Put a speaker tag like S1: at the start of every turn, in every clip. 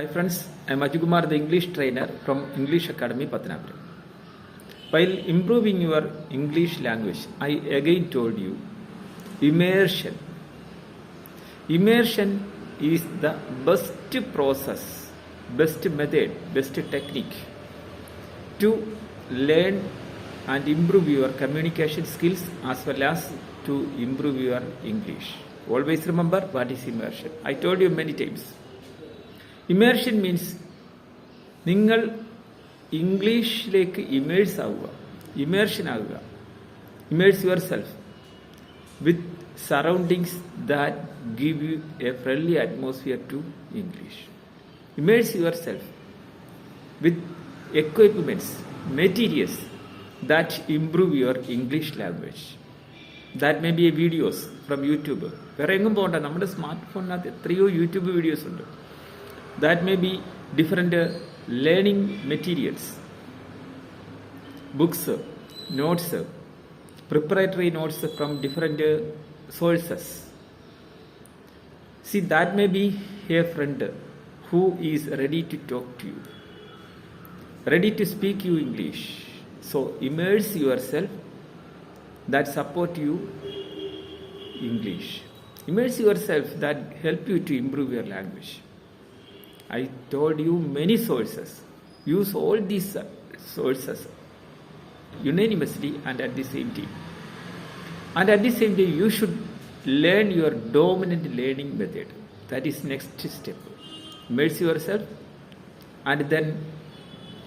S1: Hi friends, I am Ajukumar, the English trainer from English Academy, Pathanamthitta. While improving your English language, I again told you immersion. Immersion is the best process, best method, best technique to learn and improve your communication skills as well as to improve your English. Always remember what is immersion. I told you many times. Immersion means നിങ്ങൾ ഇംഗ്ലീഷിലേക്ക് immerse ആവുക immersion ആവുക immerse yourself with surroundings that give you a friendly atmosphere to English immerse yourself with equipments materials that improve your English language that may be a videos from YouTube വേറെ എങ്ങും പോകണ്ട നമ്മുടെ smart ഫോണിനകത്ത് എത്രയോ YouTube videos ഉണ്ട്. That may be different uh, learning materials. Books uh, notes uh, preparatory notes from different uh, sources. See that may be a friend who is ready to talk to you? Ready to speak you english. So immerse yourself. That support you english. Immerse yourself. That help you to improve your language I told you many sources. Use all these sources unanimously and at the same time. And at the same time, you should learn your dominant learning method. That is next step. Immerse yourself and then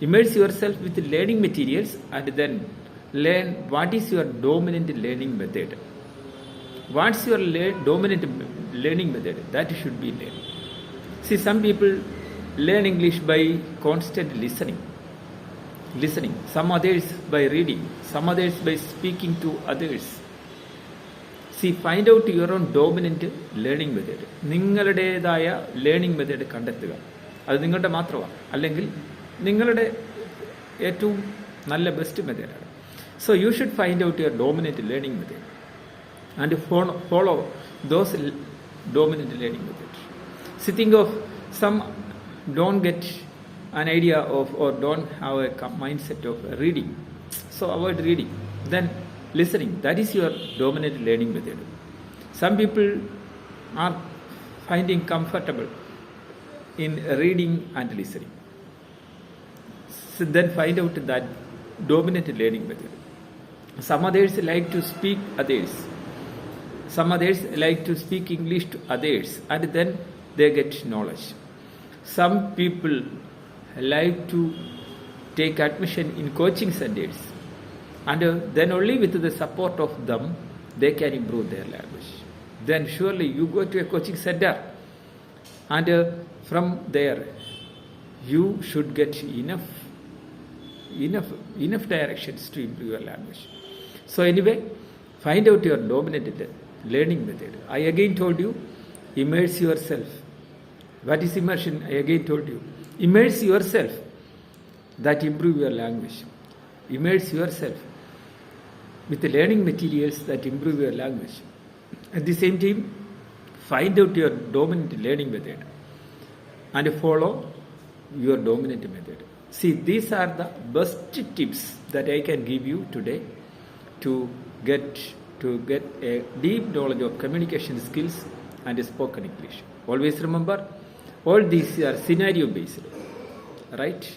S1: immerse yourself with learning materials and then learn what is your dominant learning method. What's your le- dominant learning method? That should be learned. See, some people learn English by constant listening. Listening. Some others by reading. Some others by speaking to others see find out your own dominant learning method നിങ്ങളുടേതായ learning method കണ്ടെത്തുക. അത് നിങ്ങളുടെ മാത്രമാണ്. അല്ലെങ്കിൽ നിങ്ങളുടെ ഏറ്റവും നല്ല best മെത്തേഡാണ് so you should find out your dominant learning method and follow follow those dominant learning method see think of some don't get an idea of or don't have a mindset of reading. So avoid reading. Then listening. That is your dominant learning method. Some people are finding comfortable in reading and listening. So then find out that dominant learning method. Some others like to speak others. Some others like to speak English to others and then they get knowledge. Some people like to take admission in coaching centers and uh, then only with the support of them they can improve their language. Then surely you go to a coaching center and uh, from there you should get enough enough enough directions to improve your language. So anyway, find out your dominant le- learning method. I again told you, immerse yourself. What is immersion? I again told you. Immerse yourself that improve your language. Immerse yourself with the learning materials that improve your language. At the same time, find out your dominant learning method and follow your dominant method. See, these are the best tips that I can give you today to get to get a deep knowledge of communication skills and spoken English. Always remember, all these are scenario based, right?